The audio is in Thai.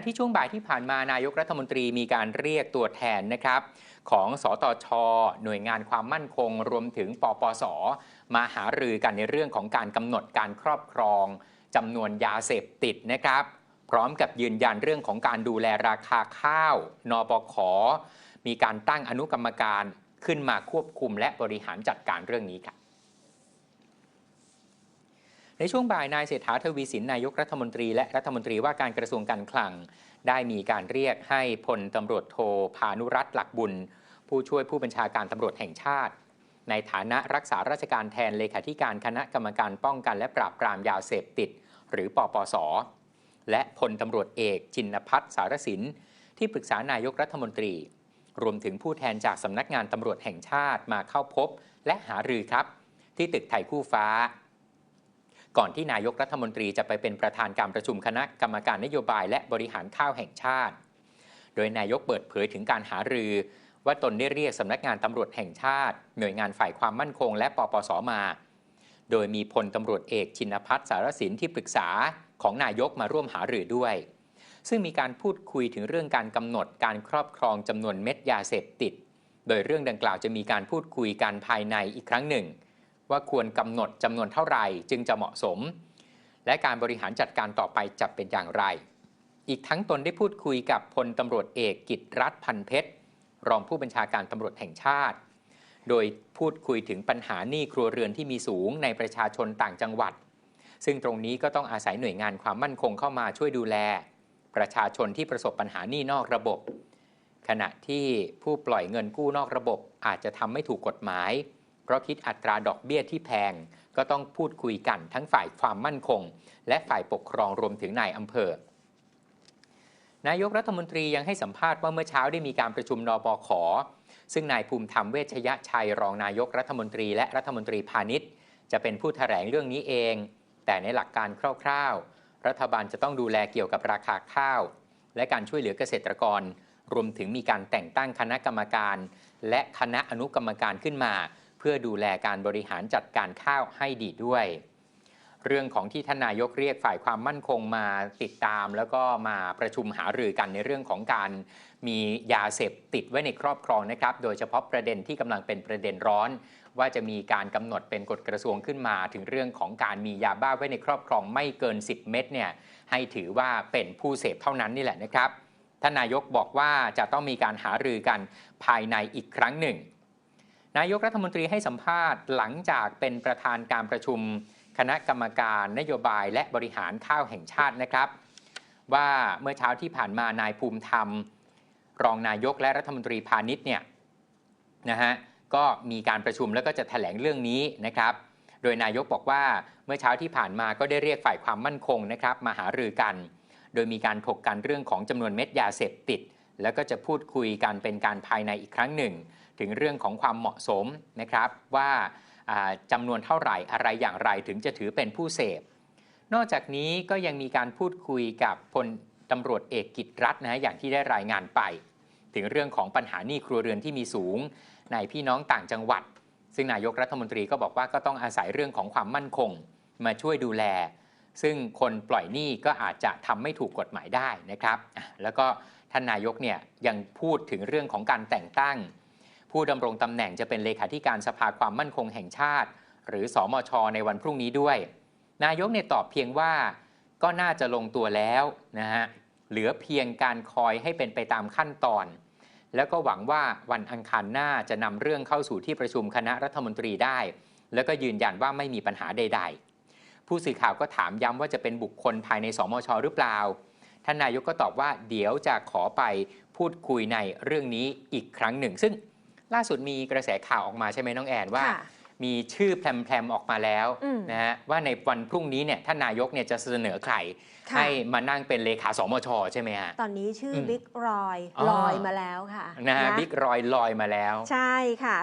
ที่ช่วงบ่ายที่ผ่านมานายกรัฐมนตรีมีการเรียกตัวแทนนะครับ ของสตช หน่วยงานความมั่นคง รวมถึงปปส มาหารือกันในเรื่องของการกำหนดการครอบครองจำนวนยาเสพติดนะครับ พร้อมกับยืนยันเรื่องของการดูแลราคาข้าว นปข มีการตั้งอนุกรรมการขึ้นมาควบคุมและบริหารจัดการเรื่องนี้ครับ ในช่วงบ่ายนายเศรษฐาทวีสินนายกรัฐมนตรีและรัฐมนตรีว่าการกระทรวงการคลัง ได้มีการเรียกให้พลตำรวจโทพานุรัตน์หลักบุญ ผู้ช่วยผู้บัญชาการตำรวจแห่งชาติ ในฐานะรักษาราชการแทนเลขาธิการคณะกรรมการป้องกันและปราบปรามยาเสพติด หรือปปส และพลตำรวจเอกจินพัฒน์สารสินที่ปรึกษานายกรัฐมนตรี รวมถึงผู้แทนจากสำนักงานตำรวจแห่งชาติมาเข้าพบ และหารือครับ ที่ตึกไทยคู่ฟ้า ก่อนที่นายกรัฐมนตรีจะไปเป็นประธานการประชุมคณะกรรมการนโยบายและบริหารข้าวแห่งชาติ โดยนายกเปิดเผยถึงการหารือ ว่าตนได้เรียกสำนักงานตำรวจแห่งชาติ หน่วยงานฝ่ายความมั่นคง และปปสมา โดยมีพลตำรวจเอกชินพัฒน์สารสินที่ปรึกษาของนายกมาร่วมหารือด้วย ซึ่งมีการพูดคุยถึงเรื่องการกำหนดการครอบครองจำนวนเม็ดยาเสพติด โดยเรื่องดังกล่าวจะมีการพูดคุยกันภายในอีกครั้งหนึ่ง ว่าควรกำหนดจำนวนเท่าไหร่จึงจะเหมาะสม และการบริหารจัดการต่อไปจะเป็นอย่างไร อีกทั้งตนได้พูดคุยกับพลตำรวจเอกกิตรัฐพันเพชร รองผู้บัญชาการตำรวจแห่งชาติ โดยพูดคุยถึงปัญหาหนี้ครัวเรือนที่มีสูงในประชาชนต่างจังหวัด ซึ่งตรงนี้ก็ต้องอาศัยหน่วยงานความมั่นคงเข้ามาช่วยดูแล ประชาชนที่ประสบปัญหาหนี้นอกระบบ ขณะที่ผู้ปล่อยเงินกู้นอกระบบอาจจะทำไม่ถูกกฎหมาย เพราะคิดอัตราดอกเบี้ยที่แพง ก็ต้องพูดคุยกันทั้งฝ่ายความมั่นคง และฝ่ายปกครองรวมถึงนายอำเภอนายกรัฐมนตรียังให้สัมภาษณ์ว่าเมื่อเช้าได้มีการประชุมนบขซึ่งนายภูมิธรรมเวชยชัยรองนายกรัฐมนตรีและรัฐมนตรีพาณิชย์ จะเป็นผู้แถลงเรื่องนี้เอง แต่ในหลักการคร่าวๆ รัฐบาลจะต้องดูแลเกี่ยวกับราคาข้าว และการช่วยเหลือเกษตรกร รวมถึงมีการแต่งตั้งคณะกรรมการ และคณะอนุกรรมการขึ้นมา พื่อดูแลการบริหารจัดการข้าวให้ดีด้วย เรื่องของที่ท่านนายกเรียกฝ่ายความมั่นคงมาติดตาม แล้วก็มาประชุมหารือกันในเรื่องของการมียาเสพติดไว้ในครอบครองนะครับ โดยเฉพาะประเด็นที่กำลังเป็นประเด็นร้อน ว่าจะมีการกำหนดเป็นกฎกระทรวงขึ้นมา ถึงเรื่องของการมียาบ้าไว้ในครอบครองไม่เกิน 10 เม็ดเนี่ยให้ถือว่าเป็นผู้เสพเท่านั้นนี่แหละนะครับท่านนายกบอกว่าจะต้องมีการหารือกันภายในอีกครั้งหนึ่ง นายกรัฐมนตรีให้สัมภาษณ์หลังจากเป็นประธานการประชุม คณะกรรมการนโยบายและบริหารข้าวแห่งชาตินะครับ ว่าเมื่อเช้าที่ผ่านมานายภูมิธรรม รองนายกและรัฐมนตรีพาณิชย์เนี่ยนะฮะก็มีการประชุมแล้วก็จะแถลงเรื่องนี้นะครับ โดยนายกบอกว่าเมื่อเช้าที่ผ่านมาก็ได้เรียกฝ่ายความมั่นคงนะครับมาหารือกัน โดยมีการถกกันเรื่องของจำนวนเม็ดยาเสพติด แล้วก็จะพูดคุยกันเป็นการภายในอีกครั้งหนึ่ง ถึงเรื่องของความเหมาะสมนะครับว่าจำนวนเท่าไหร่อะไรอย่างไรถึงจะถือเป็นผู้เสพ นอกจากนี้ก็ยังมีการพูดคุยกับพลตำรวจเอกกิตรัฐนะฮะอย่างที่ได้รายงานไป ถึงเรื่องของปัญหาหนี้ครัวเรือนที่มีสูง ในพี่น้องต่างจังหวัด ซึ่งนายกรัฐมนตรีก็บอกว่าก็ต้องอาศัยเรื่องของความมั่นคง มาช่วยดูแล ซึ่งคนปล่อยหนี้ก็อาจจะทำไม่ถูกกฎหมายได้นะครับ แล้วก็ ท่านนายกเนี่ยยังพูดถึงเรื่องของการแต่งตั้ง ผู้ดำรงตำแหน่งจะเป็นเลขาธิการสภาความมั่นคงแห่งชาติ หรือสอมช ในวันพรุ่งนี้ด้วย นายกเนี่ยตอบเพียงว่าก็น่าจะลงตัวแล้วนะฮะเหลือเพียงการคอยให้เป็นไปตามขั้นตอน แล้วก็หวังว่าวันอังคารหน้าจะนำเรื่องเข้าสู่ที่ประชุมคณะรัฐมนตรีได้ แล้วก็ยืนยันว่าไม่มีปัญหาใด ๆ ผู้สื่อข่าวก็ถามย้ำว่าจะเป็นบุคคลภายในสมชหรือเปล่า ท่านนายกก็ตอบว่าเดี๋ยวจะขอไปพูดคุยในเรื่องนี้อีกครั้งหนึ่ง ซึ่งล่าสุดมีกระแสข่าวออกมาใช่ไหมน้องแอนว่าค่ะมีชื่อแพรมๆออกมาแล้วอืมนะฮะว่าในวันพรุ่งนี้เนี่ยท่านนายกเนี่ยจะเสนอใครค่ะให้มานั่งเป็นเลขาสมชใช่ไหมฮะตอนนี้ชื่ออมบิ๊กรอยอ๋อลอยมาแล้วค่ะนะฮะบิ๊กรอยลอยมาแล้ว ใช่ค่ะ